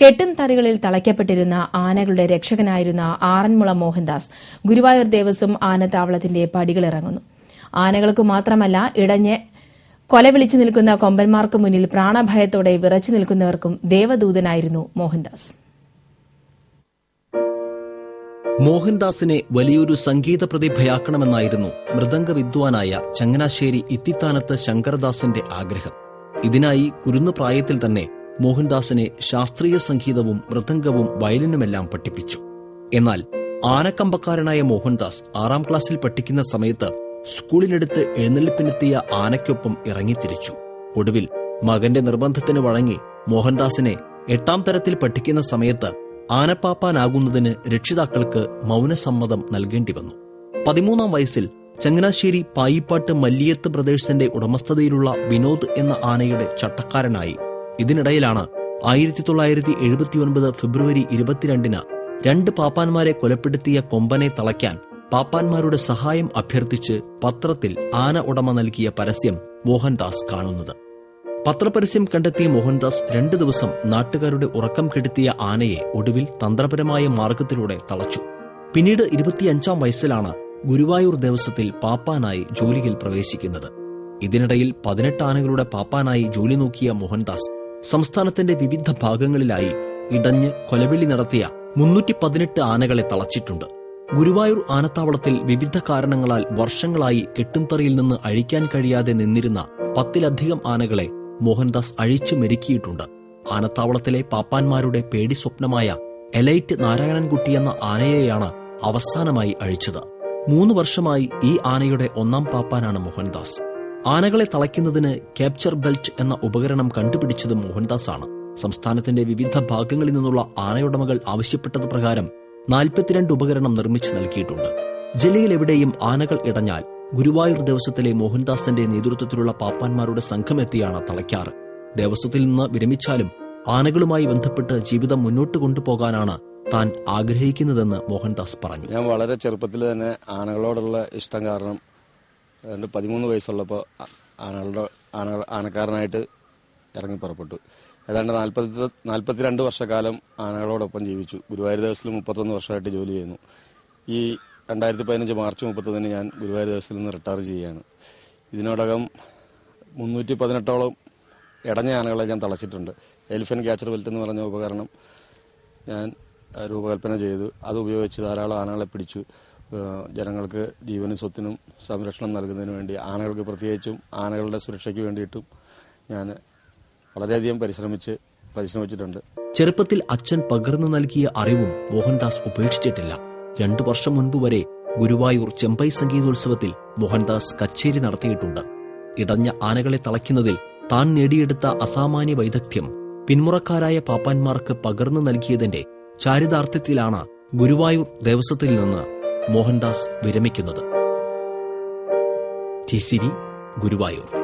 കെട്ടും തറികളിൽ തളയ്ക്കപ്പെട്ടിരുന്ന ആനകളുടെ രക്ഷകനായിരുന്ന ആറന്മുള മോഹൻദാസ് ഗുരുവായൂർ ദേവസ്വം ആനത്താവളത്തിന്റെ പടികളിറങ്ങുന്നു. ആനകൾക്ക് മാത്രമല്ല ഇടഞ്ഞ് കൊലവിളിച്ചു നിൽക്കുന്ന കൊമ്പന്മാർക്ക് മുന്നിൽ പ്രാണഭയത്തോടെ വിറച്ചു നിൽക്കുന്നവർക്കും ദേവദൂതനായിരുന്നു മോഹൻദാസ്. മോഹൻദാസിനെ വലിയൊരു സംഗീത പ്രതിഭയാക്കണമെന്നായിരുന്നു മൃദംഗ വിദ്വാനായ ചങ്ങനാശ്ശേരി ഇത്തിത്താനത്ത് ശങ്കരദാസിന്റെ ആഗ്രഹം. ഇതിനായി കുരുന്നു പ്രായത്തിൽ തന്നെ മോഹൻദാസിനെ ശാസ്ത്രീയ സംഗീതവും മൃദംഗവും വയലിനുമെല്ലാം പഠിപ്പിച്ചു. എന്നാൽ ആനക്കമ്പക്കാരനായ മോഹൻദാസ് ആറാം ക്ലാസ്സിൽ പഠിക്കുന്ന സമയത്ത് സ്കൂളിനടുത്ത് എഴുന്നള്ളിപ്പിനെത്തിയ ആനയ്ക്കൊപ്പം ഇറങ്ങിത്തിരിച്ചു. ഒടുവിൽ മകന്റെ നിർബന്ധത്തിന് വഴങ്ങി മോഹൻദാസിനെ എട്ടാം തരത്തിൽ പഠിക്കുന്ന സമയത്ത് ആനപ്പാപ്പാനാകുന്നതിന് രക്ഷിതാക്കൾക്ക് മൗനസമ്മതം നൽകേണ്ടി വന്നു പതിമൂന്നാം വയസ്സിൽ ചങ്ങനാശ്ശേരി പായിപ്പാട്ട് മല്ലിയത്ത് ബ്രദേഴ്സിന്റെ ഉടമസ്ഥതയിലുള്ള വിനോദ് എന്ന ആനയുടെ ചട്ടക്കാരനായി ഇതിനിടയിലാണ് ആയിരത്തി തൊള്ളായിരത്തി എഴുപത്തിയൊൻപത് ഫെബ്രുവരി ഇരുപത്തിരണ്ടിന് രണ്ട് പാപ്പാന്മാരെ കൊലപ്പെടുത്തിയ കൊമ്പനെ തളയ്ക്കാൻ പാപ്പാന്മാരുടെ സഹായം അഭ്യർത്ഥിച്ച് പത്രത്തിൽ ആന ഉടമ നൽകിയ പരസ്യം മോഹൻദാസ് കാണുന്നത്. പത്രപരസ്യം കണ്ടെത്തിയ മോഹൻദാസ് രണ്ടു ദിവസം നാട്ടുകാരുടെ ഉറക്കം കെടുത്തിയ ആനയെ ഒടുവിൽ തന്ത്രപരമായ മാർഗത്തിലൂടെ തളച്ചു. പിന്നീട് ഇരുപത്തിയഞ്ചാം വയസ്സിലാണ് ഗുരുവായൂർ ദേവസ്വത്തിൽ പാപ്പാനായി ജോലിയിൽ പ്രവേശിക്കുന്നത്. ഇതിനിടയിൽ പതിനെട്ട് ആനകളുടെ പാപ്പാനായി ജോലി നോക്കിയ മോഹൻദാസ് സംസ്ഥാനത്തിന്റെ വിവിധ ഭാഗങ്ങളിലായി ഇടഞ്ഞ് കൊലവിളി നടത്തിയ മുന്നൂറ്റി പതിനെട്ട് ആനകളെ തളച്ചിട്ടുണ്ട്. ഗുരുവായൂർ ആനത്താവളത്തിൽ വിവിധ കാരണങ്ങളാൽ വർഷങ്ങളായി കെട്ടുംതറിയിൽ നിന്ന് അഴിക്കാൻ കഴിയാതെ നിന്നിരുന്ന പത്തിലധികം ആനകളെ മോഹൻദാസ് അഴിച്ചു മെരുക്കിയിട്ടുണ്ട്. ആനത്താവളത്തിലെ പാപ്പാന്മാരുടെ പേടി സ്വപ്നമായ എലൈറ്റ് നാരായണൻകുട്ടി എന്ന ആനയെയാണ് അവസാനമായി അഴിച്ചത്. മൂന്ന് വർഷമായി ഈ ആനയുടെ ഒന്നാം പാപ്പാനാണ് മോഹൻദാസ്. ആനകളെ തളയ്ക്കുന്നതിന് ക്യാപ്ചർ ബെൽറ്റ് എന്ന ഉപകരണം കണ്ടുപിടിച്ചത് മോഹൻദാസ് ആണ് സംസ്ഥാനത്തിന്റെ വിവിധ ഭാഗങ്ങളിൽ നിന്നുള്ള ആനയുടമകൾ ആവശ്യപ്പെട്ടത് പ്രകാരം നാൽപ്പത്തിരണ്ട് ഉപകരണം നിർമ്മിച്ചു നൽകിയിട്ടുണ്ട്. ജില്ലയിൽ എവിടെയും ആനകൾ ഇടഞ്ഞാൽ ഗുരുവായൂർ ദേവസ്വത്തിലെ മോഹൻദാസിന്റെ നേതൃത്വത്തിലുള്ള പാപ്പാന്മാരുടെ സംഘം എത്തിയാണ് തളയ്ക്കാറ്. ദേവസ്വത്തിൽ നിന്ന് വിരമിച്ചാലും ആനകളുമായി ബന്ധപ്പെട്ട് ജീവിതം മുന്നോട്ട് കൊണ്ടുപോകാനാണ് താൻ ആഗ്രഹിക്കുന്നതെന്ന് മോഹൻദാസ് പറഞ്ഞു. ഞാൻ വളരെ ചെറുപ്പത്തിൽ തന്നെ ആനകളോടുള്ള ഇഷ്ടം കാരണം രണ്ട് പതിമൂന്ന് വയസ്സുള്ളപ്പോൾ ആനകളുടെ ആന ആനക്കാരനായിട്ട് ഇറങ്ങി പുറപ്പെട്ടു. ഏതാണ്ട് നാൽപ്പത്തി നാൽപ്പത്തിരണ്ട് വർഷക്കാലം ആനകളോടൊപ്പം ജീവിച്ചു. ഗുരുവായൂർ ദിവസത്തിൽ മുപ്പത്തൊന്ന് വർഷമായിട്ട് ജോലി ചെയ്യുന്നു. ഈ രണ്ടായിരത്തി പതിനഞ്ച് മാർച്ച് മുപ്പത്തൊന്നിന് ഞാൻ ഗുരുവായൂർ ദേവസ്വത്തിൽ നിന്ന് റിട്ടയർ ചെയ്യുകയാണ്. ഇതിനോടകം മുന്നൂറ്റി പതിനെട്ടോളം ഇടഞ്ഞ ആനകളെ ഞാൻ തളച്ചിട്ടുണ്ട്. എലിഫൻ ക്യാച്ചർ ബെൽറ്റ് എന്ന് പറഞ്ഞ ഉപകരണം ഞാൻ രൂപകൽപ്പന ചെയ്തു. അത് ഉപയോഗിച്ച് ധാരാളം ആനകളെ പിടിച്ചു. ജനങ്ങൾക്ക് ജീവനും സ്വത്തിനും സംരക്ഷണം നൽകുന്നതിന് വേണ്ടി ആനകൾക്ക് പ്രത്യേകിച്ചും ആനകളുടെ സുരക്ഷയ്ക്ക് വേണ്ടിയിട്ടും ഞാൻ വളരെയധികം പരിശ്രമിച്ച് പരിശ്രമിച്ചിട്ടുണ്ട്. ചെറുപ്പത്തിൽ അച്ഛൻ പകർന്നു നൽകിയ അറിവും മോഹൻദാസ് ഉപേക്ഷിച്ചിട്ടില്ല. രണ്ടു വർഷം മുൻപ് വരെ ഗുരുവായൂർ ചെമ്പൈ സംഗീതോത്സവത്തിൽ മോഹൻദാസ് കച്ചേരി നടത്തിയിട്ടുണ്ട്. ഇടഞ്ഞ ആനകളെ തളയ്ക്കുന്നതിൽ താൻ നേടിയെടുത്ത അസാമാന്യ വൈദഗ്ധ്യം പിന്മുറക്കാരായ പാപ്പാന്മാർക്ക് പകർന്നു നൽകിയതിന്റെ ചാരിതാർത്ഥ്യത്തിലാണ് ഗുരുവായൂർ ദേവസ്വത്തിൽ നിന്ന് മോഹൻദാസ് വിരമിക്കുന്നത്. T C Guruvayur.